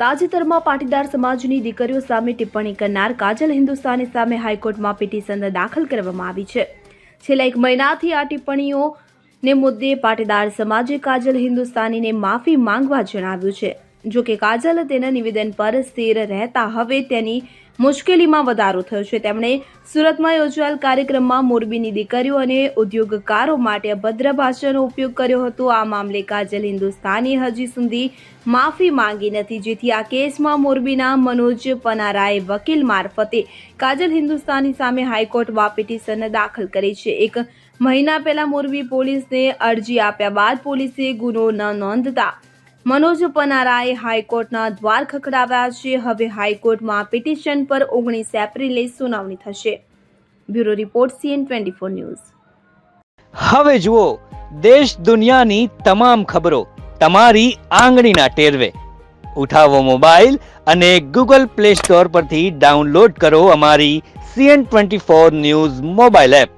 તાજેતરમાં પાટીદાર સમાજની દીકરીઓ સામે ટિપ્પણી કરનાર કાજલ હિન્દુસ્તાની સામે હાઈકોર્ટમાં પિટિશન દાખલ કરવામાં આવી છે. છેલ્લા એક મહિનાથી આ ટિપ્પણીઓને મુદ્દે પાટીદાર સમાજે કાજલ હિન્દુસ્તાનીને માફી માંગવા જણાવ્યું છે. જો કે કાજલ તેના નિવેદન પર સ્થિર રહેતા હવે તેની મુશ્કેલીમાં વધારો થયો છે. તેમણે સુરતમાં યોજાયેલ કાર્યક્રમમાં મોરબીની દીકરીઓ અને ઉદ્યોગકારો માટે અભદ્ર ભાષાનો ઉપયોગ કર્યો હતો. આ મામલે કાજલ હિન્દુસ્તાની હજી સુધી માફી માંગી નથી. જેથી આ કેસમાં મોરબીના મનોજ પનારાએ વકીલ મારફતે કાજલ હિન્દુસ્તાની સામે હાઈકોર્ટમાં પિટિશન દાખલ કરી છે. એક મહિના પહેલા મોરબી પોલીસને અરજી આપ્યા બાદ પોલીસે ગુનો ન નોંધતા મનોજ પનારાએ હાઈકોર્ટના દ્વાર ખખડાવ્યા છે. હવે હાઈકોર્ટમાં પિટિશન પર ઓગણીસ એપ્રિલે સુનાવણી થશે. Bureau report CN twenty four news. હવે જુઓ, દેશ દુનિયાની તમામ ખબરો તમારી આંગળીના ટેરવે. ઉઠાવો મોબાઈલ અને ગૂગલ પ્લે સ્ટોર પરથી ડાઉનલોડ કરો અમારી CN twenty four news mobile app.